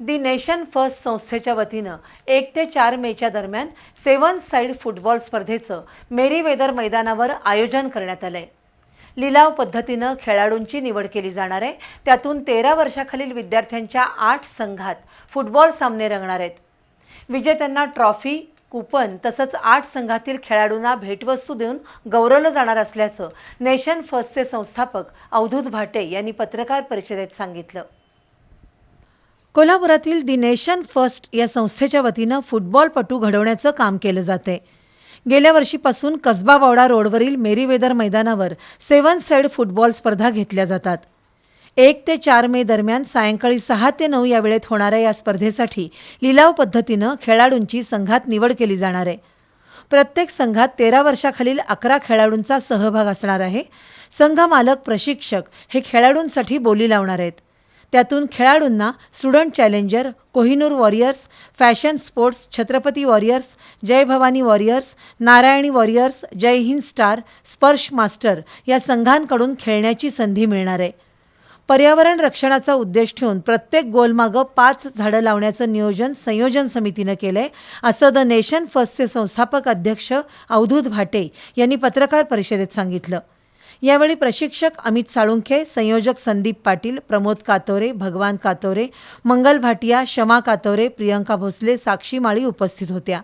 The nation first संस्थेच्या वतीनं एक ते चार मेच्या दरम्यान सेवन साईड फुटबॉल स्पर्धेचं मेरी वेदर मैदानावर आयोजन करण्यात आलंय. लिलाव पद्धतीनं खेळाडूंची निवड केली जाणार आहे. त्यातून तेरा वर्षाखालील विद्यार्थ्यांच्या आठ संघात फुटबॉल सामने रंगणार आहेत. विजेत्यांना ट्रॉफी कुपन तसंच आठ संघातील खेळाडूंना भेटवस्तू देऊन गौरवलं जाणार असल्याचं नेशन फर्स्टचे संस्थापक अवधूत भाटे यांनी पत्रकार परिषदेत सांगितलं. कोल्हापुरातील दि नेशन फर्स्ट या संस्थेच्या वतीनं फुटबॉलपटू घडवण्याचं काम केलं जाते गेल्या वर्षीपासून कसबा बावडा रोडवरील मेरीवेदर मैदानावर सेवन साईड फुटबॉल स्पर्धा घेतल्या जातात. एक ते चार मे दरम्यान सायंकाळी सहा ते नऊ या वेळेत होणाऱ्या या स्पर्धेसाठी लिलाव पद्धतीनं खेळाडूंची संघात निवड केली जाणार आहे. प्रत्येक संघात तेरा वर्षाखालील अकरा खेळाडूंचा सहभाग असणार आहे. संघ मालक प्रशिक्षक हे खेळाडूंसाठी बोली लावणार आहेत. त्यातून खेळाडूंना student challenger Kohinoor warriors fashion sports Chhatrapati warriors Jai Bhavani warriors Narayani warriors Jai Hind star Sparsh master या संघांकडून खेळण्याची संधी मिळणार आहे. पर्यावरण रक्षणाचा उद्देश ठेवून प्रत्येक गोलमागं पाच झाडं लावण्याचं नियोजन संयोजन समितीनं केलं आहे असं द नेशन फर्स्टचे संस्थापक अध्यक्ष अवधूत भाटे यांनी पत्रकार परिषदेत सांगितलं. यावेळी प्रशिक्षक अमित साळुंखे संयोजक संदीप पाटील प्रमोद कातोरे भगवान कातोरे मंगल भाटिया शमा कातोरे प्रियंका भोसले साक्षी माळी उपस्थित होत्या.